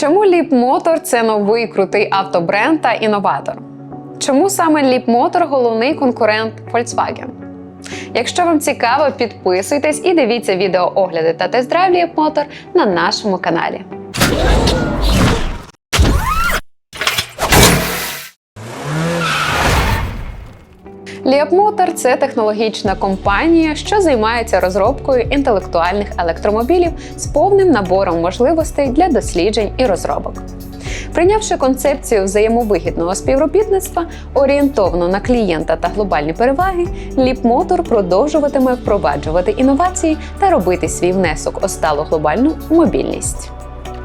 Чому Leap Motor – це новий крутий автобренд та інноватор? Чому саме Leap Motor – головний конкурент Volkswagen? Якщо вам цікаво, підписуйтесь і дивіться відео огляди та тест-драйв Leap Motor на нашому каналі. Motor – це технологічна компанія, що займається розробкою інтелектуальних електромобілів з повним набором можливостей для досліджень і розробок. Прийнявши концепцію взаємовигідного співробітництва, орієнтовано на клієнта та глобальні переваги, Motor продовжуватиме впроваджувати інновації та робити свій внесок у сталу глобальну мобільність.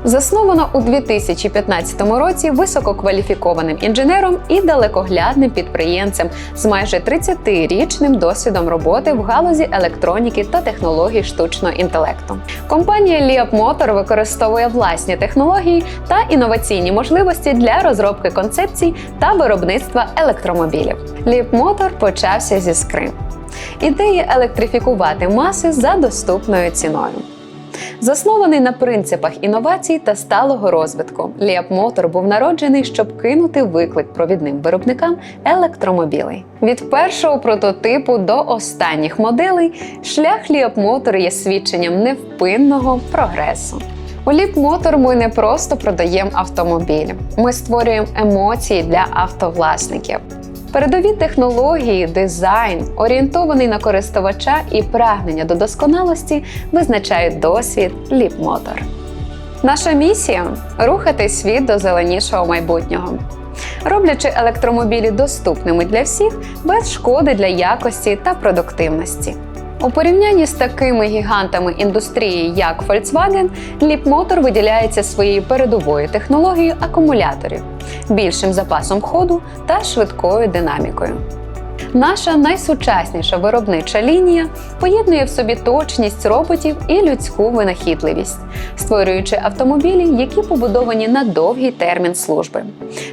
Засновано у 2015 році висококваліфікованим інженером і далекоглядним підприємцем з майже 30-річним досвідом роботи в галузі електроніки та технологій штучного інтелекту. Компанія Leap Motor використовує власні технології та інноваційні можливості для розробки концепцій та виробництва електромобілів. Leap Motor почався зі скри. Ідеї електрифікувати маси за доступною ціною. Заснований на принципах інновацій та сталого розвитку, Leap Motor був народжений, щоб кинути виклик провідним виробникам електромобілей. Від першого прототипу до останніх моделей шлях Leap Motor є свідченням невпинного прогресу. У Motor ми не просто продаємо автомобіль, ми створюємо емоції для автовласників. Передові технології, дизайн, орієнтований на користувача і прагнення до досконалості визначають досвід Ліпмотор. Наша місія рухати світ до зеленішого майбутнього, роблячи електромобілі доступними для всіх без шкоди для якості та продуктивності. У порівнянні з такими гігантами індустрії, як Volkswagen, Leap Motor виділяється своєю передовою технологією акумуляторів, більшим запасом ходу та швидкою динамікою. Наша найсучасніша виробнича лінія поєднує в собі точність роботів і людську винахідливість, створюючи автомобілі, які побудовані на довгий термін служби,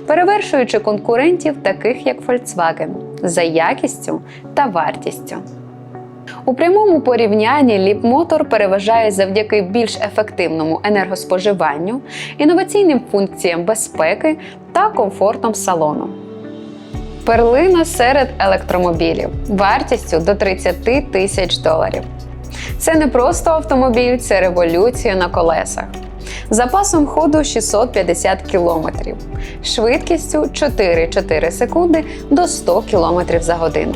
перевершуючи конкурентів, таких як Volkswagen, за якістю та вартістю. У прямому порівнянні Motor переважає завдяки більш ефективному енергоспоживанню, інноваційним функціям безпеки та комфортом салону. Перлина серед електромобілів вартістю до 30 тисяч доларів. Це не просто автомобіль, це революція на колесах. Запасом ходу 650 км, швидкістю 4-4 секунди до 100 км за годину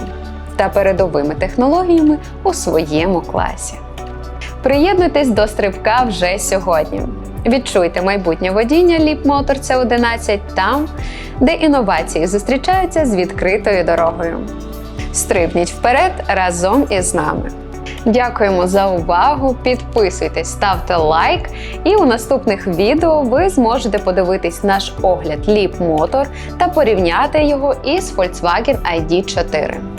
та передовими технологіями у своєму класі. Приєднуйтесь до стрибка вже сьогодні. Відчуйте майбутнє водіння Leap Motor C11 там, де інновації зустрічаються з відкритою дорогою. Стрибніть вперед разом із нами. Дякуємо за увагу! Підписуйтесь, ставте лайк, і у наступних відео ви зможете подивитись наш огляд Leap Motor та порівняти його із Volkswagen ID4.